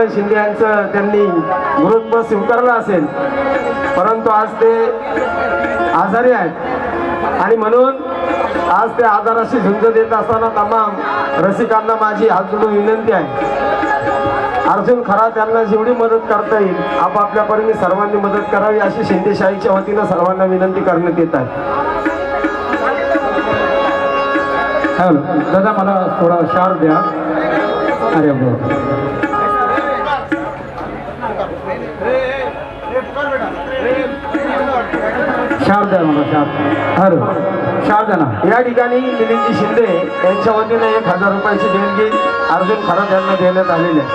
उदय शिंदे यांचं त्यांनी गुरुत्व स्वीकारलं असेल परंतु आज ते आजारी आहेत. आणि म्हणून आज ते आजाराशी झुंज देत असताना तमाम रसिकांना माझी हात जोडून विनंती आहे. अर्जुन खरा त्यांना जेवढी मदत करता येईल आपापल्या परीने सर्वांनी मदत करावी अशी शिंदेशाहीच्या वतीनं सर्वांना विनंती करण्यात येत आहे. हॅलो दादा मला थोडा शार द्या. अरे बो शार द्या मला हॅलो. शार द्या ना या ठिकाणी मिलिंदजी शिंदे यांच्या वतीने एक हजार रुपयाची देणगी अर्जुन खरात यांना देण्यात आलेली आहे.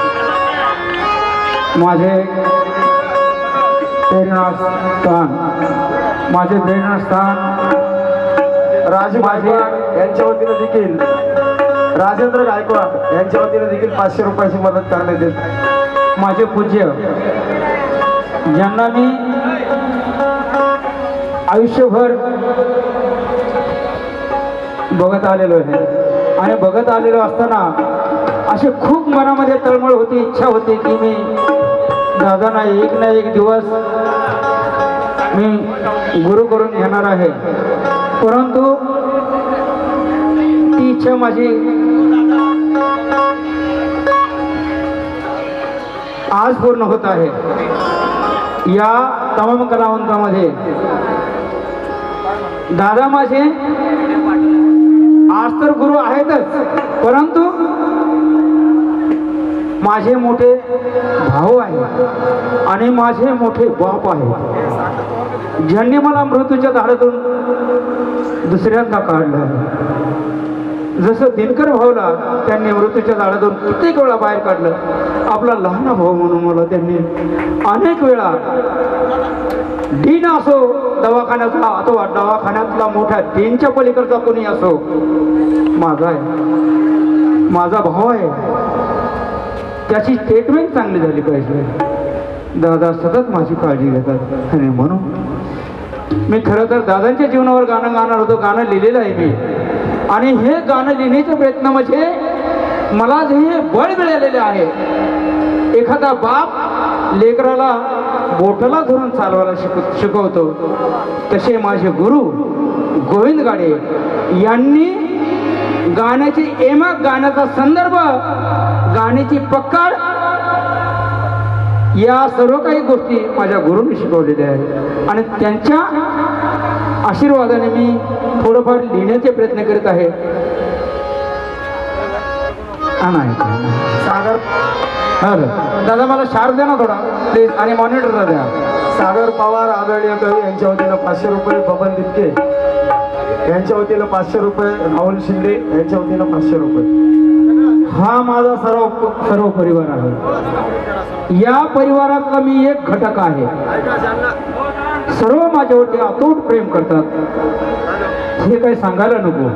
माझे प्रेरणास्थान माझे प्रेरणास्थान राज गायकवाड यांच्या वतीने देखील राजेंद्र गायकवाड यांच्या वतीने देखील पाचशे रुपयाची मदत करण्यात येत. माझे पूज्य ज्यांना मी आयुष्यभर बघत आलेलो आहे. आणि बघत आलेलो असताना अशी खूप मनामध्ये तळमळ होती इच्छा होती की मी दादांना एक ना एक दिवस मी गुरु करून घेणार आहे. परंतु ती इच्छा माझी आज पूर्ण होत आहे. या तमाम कलावंतामध्ये दादा माझे आज तर गुरु आहेतच परंतु माझे मोठे भाऊ आहे आणि माझे मोठे बाप आहे. ज्यांनी मला मृत्यूच्या दारातून दुसऱ्यांदा काढलं जसं दिनकर भाऊला त्यांनी मृत्यूच्या झाडातून कित्येक वेळा बाहेर काढलं. आपला लहान भाऊ म्हणून मला त्यांनी. अनेक वेळा डीन असो दवाखान्यातला अथवा दवाखान्यातला मोठ्या डीनच्या पलीकडचा कोणी असो माझा आहे. माझा भाऊ आहे. त्याची स्टेटमेंट चांगली झाली पाहिजे. दादा सतत माझी काळजी घेतात. आणि म्हणून मी खरं तर दादांच्या जीवनावर गाणं गाणार होतो. गाणं लिहिलेलं आहे मी. आणि हे गाणं लिहिण्याचे प्रयत्न म्हणजे मला जे हे बळ मिळालेले आहे. एखादा बाप लेकराला बोटला धरून चालवायला शिक शिकवतो. तसे माझे गुरु गोविंद गाडे यांनी गाण्याची एमक गाण्याचा संदर्भ गाण्याची पक्कड या सर्व काही गोष्टी माझ्या गुरूंनी शिकवलेल्या आहेत. आणि त्यांच्या आशीर्वादाने मी थोडंफार लिहिण्याचे प्रयत्न करीत आहे. सागर. हॅलो दादा मला शार द्या ना थोडा. प्लीज आणि मॉनिटरला द्या. सागर पवार आदरणीय कवी यांच्या वतीनं पाचशे रुपये बबन दिपके. यांच्या वतीनं पाचशे रुपये राहुल शिंदे यांच्या वतीनं पाचशे रुपये. हा माझा सर्व सर्व परिवार आहे. या परिवारातला मी एक घटक आहे. सर्व माझ्यावरती अतूट प्रेम करतात. हे काही सांगायला नको.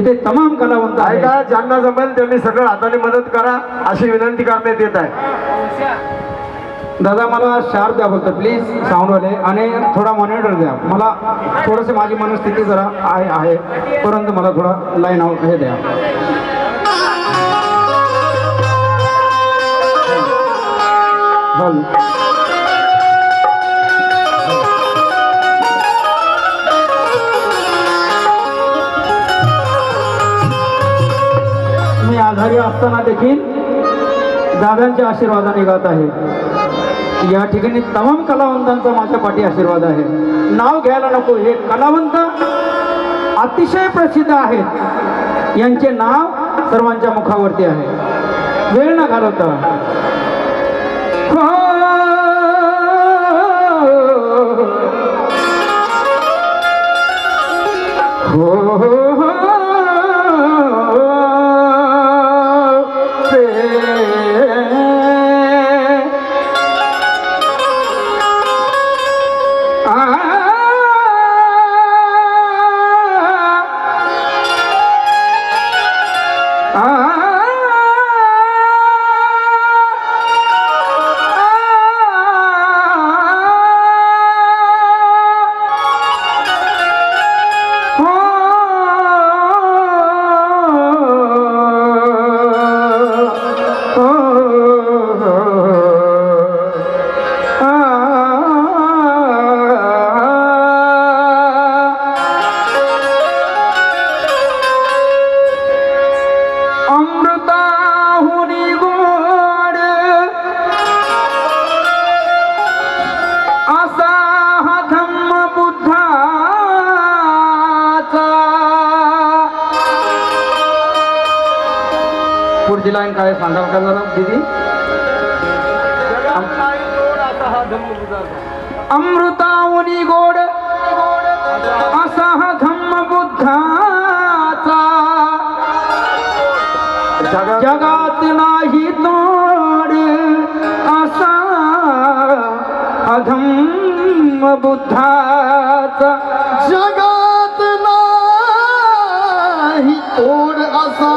इथे तमाम कलावंत आहेत. ऐका ज्यांना जमेल त्यांनी सगळं हाताने मदत करा अशी विनंती करण्यात येत आहे. दादा मला शार द्या फक्त प्लीज साऊंडवाले आणि थोडा मॉनिटर द्या. मला थोडंसं माझी मनस्थिती जरा आहे आहे. परंतु मला थोडा लाईन आउट हे द्या. हॅलो असताना देखील दादांच्या आशीर्वादाने गात आहे. या ठिकाणी तमाम कलावंतांचा माझ्या पाठी आशीर्वाद आहे. नाव घ्यायला नको हे कलावंत अतिशय प्रसिद्ध आहेत. यांचे नाव सर्वांच्या मुखावरती आहे. वेळ न घालवता लाईन काय सांगाल का जरा दिदी? अमृतावनी गोड असा हा धम्म बुद्धाचा जगात जगात नाही तोड असा अधम्म बुद्धाचा जगात नाही तोड असा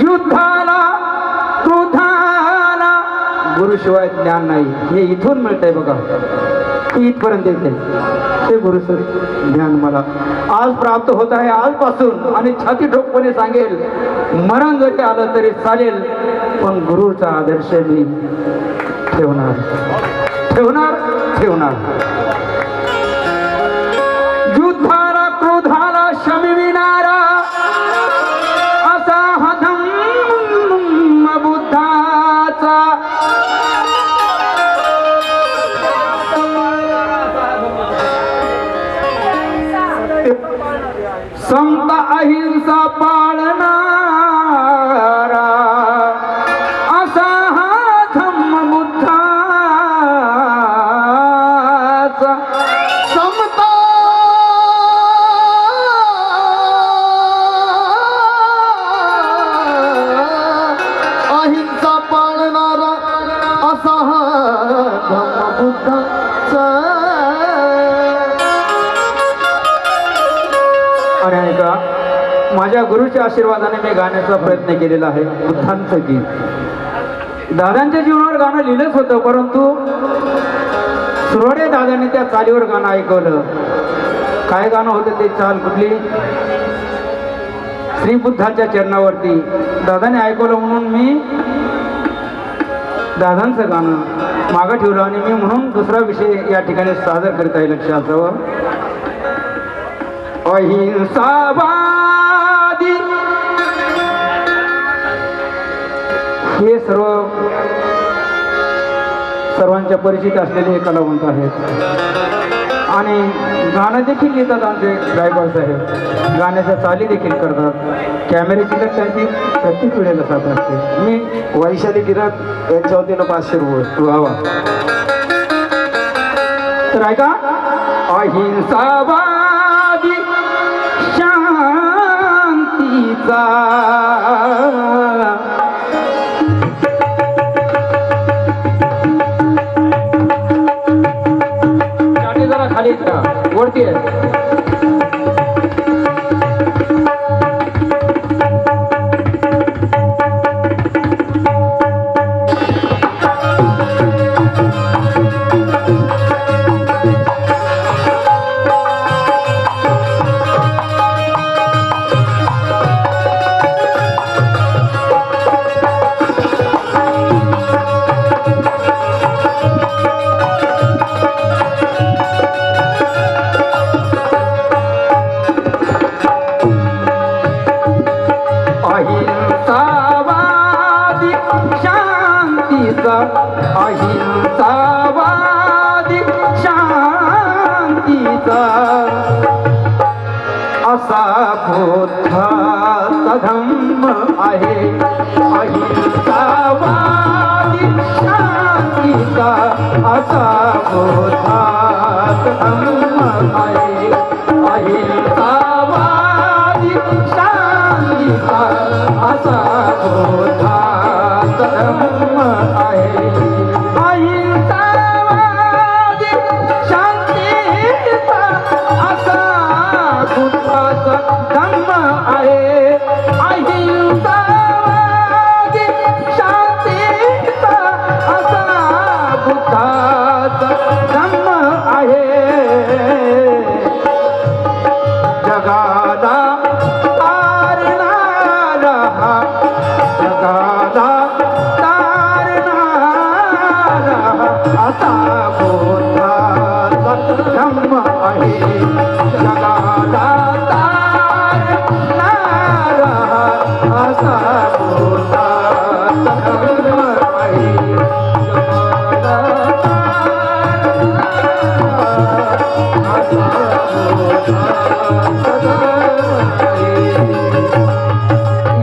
युद्धाला तुधाला गुरुशिवाय ज्ञान नाही. हे इथून मिळतंय बघा. इथपर्यंत येते ते गुरु ज्ञान मला आज प्राप्त होत आहे आजपासून. आणि छाती ठोकपणे सांगेल मरण जरी आलं तरी चालेल पण गुरुचा आदर्श मी ठेवणार. ठेवणार? ठेवणार युद्धाला आणि ऐका माझ्या गुरुच्या आशीर्वादाने मी गाण्याचा प्रयत्न केलेला आहे बुद्धांचं गीत. दादांच्या जीवनावर गाणं लिहिलंच होतं परंतु सुरवडे दादांनी त्या चालीवर गाणं ऐकवलं. काय गाणं होतं ते चाल कुठली? श्री बुद्धाच्या चरणावरती. दादाने ऐकवलं म्हणून मी दादांचं गाणं मागं ठेवलं आणि मी म्हणून दुसरा विषय या ठिकाणी सादर करत आहे लक्षात अहिंसावादी. हे सर्व सर्वांच्या परिचित असलेले हे कलावंत आहेत. आणि गाणं देखील लिहितात आमचे ड्रायव्हर साहेब. गाण्याच्या चाली देखील करतात. कॅमेऱ्याची तर त्यांची प्रत्येक वेळेला साथ असते. मी वैशाली गिरात यांच्या वतीनं पाचशे रुपये. वा. तर ऐका. अहिंसावादी शांतीचा करा बुद्धाचा धम्म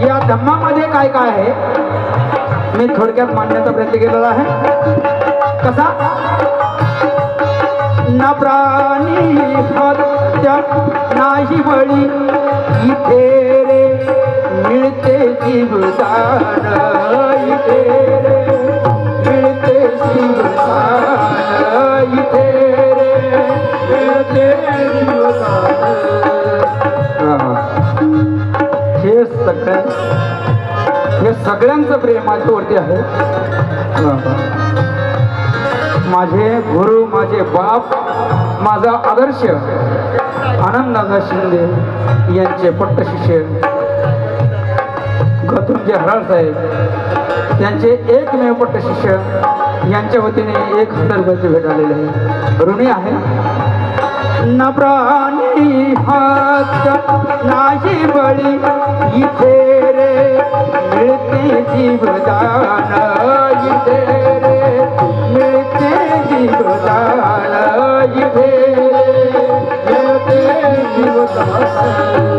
या धम्मामध्ये काय काय आहे? मी थोडक्यात मांडण्याचा प्रयत्न केलेला आहे. कसा? ना प्राणी हत्या नाही बळी इथे रे मिळते जीवदान इथे रे मिळते जीवदान इथे हे. सगळं हे सगळ्यांचं प्रेम माझ्यावरती आहे. माझे गुरु माझे बाप माझा आदर्श आनंददादा शिंदे यांचे पट्टशिष्य गतुंजे हराळ साहेब त्यांचे एकमेव पट्टशिष्य यांच्या वतीने एक हजार रुपयाचे भेट आलेले आहे. ऋणी आहे. न प्राणी हात नाही बळी इथे रे मिळते जीवदान इथे रे मिळते जीवदान इथे रे मिळते जीवदान.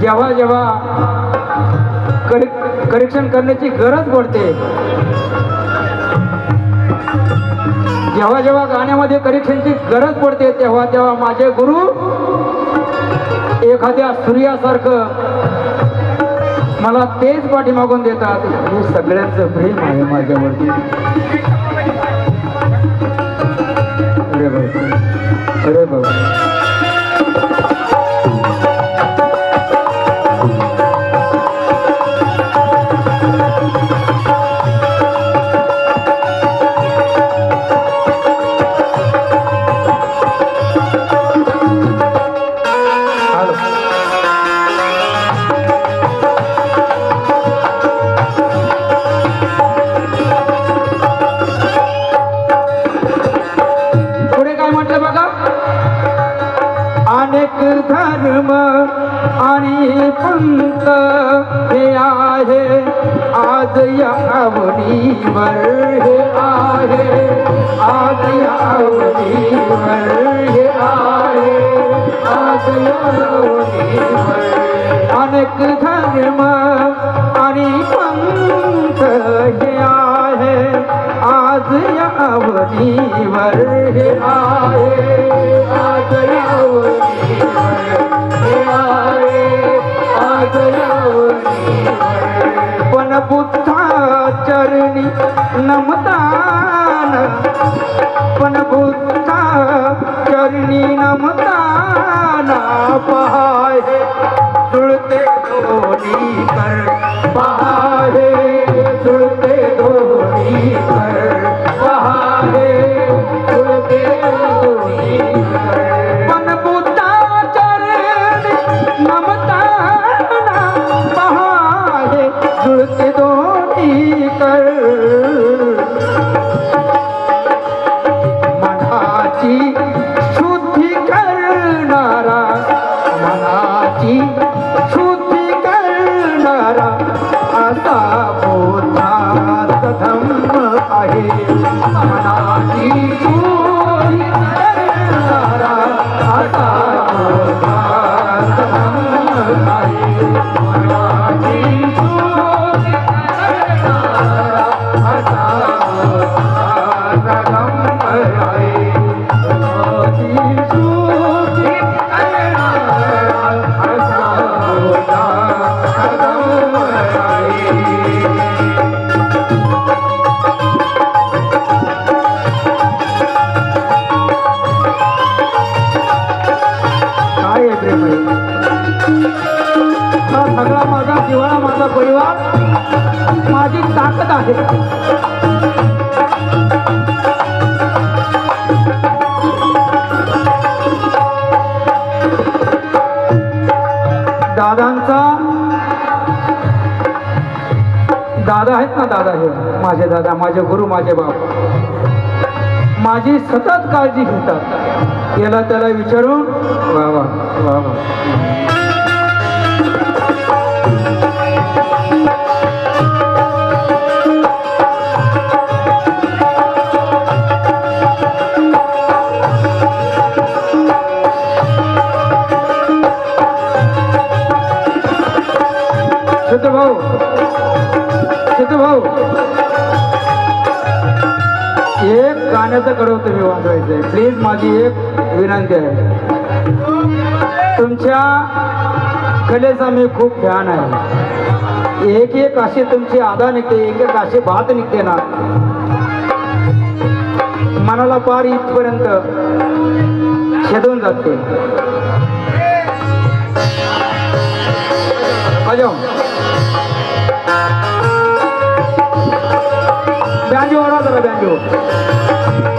जेव्हा जेव्हा करेक्शन करण्याची गरज पडते जेव्हा जेव्हा गाण्यामध्ये करेक्शनची गरज पडते तेव्हा तेव्हा माझे गुरु एखाद्या सूर्यासारखं मला तेच पाठीमागून देतात. हे सगळ्यांचं प्रेम आहे माझ्यावरती. अरे बाबा. अरे बाबा. अनेक धर्म आणि पंत हे आहे. आज या अवनीवर हे आहे. आज या आज या पण बुद्धा चरणी नमत पण बुद्धा चरणी नमताना पहाय जुळते दोन्ही ಮಾತಾ माझे दादा माझे गुरु माझे बाप. माझी सतत काळजी घेतात. याला त्याला विचारून वा वा वा वा. गाण्याचं कडव तुम्ही वाजवायचंय. प्लीज माझी एक विनंती आहे. तुमच्या कलेचा मी खूप फॅन आहे. एक एक अशी तुमची आदा निघते एक एक अशी भात निघते ना. मनाला पार इथपर्यंत छेदून जाते. अजून Lorengo.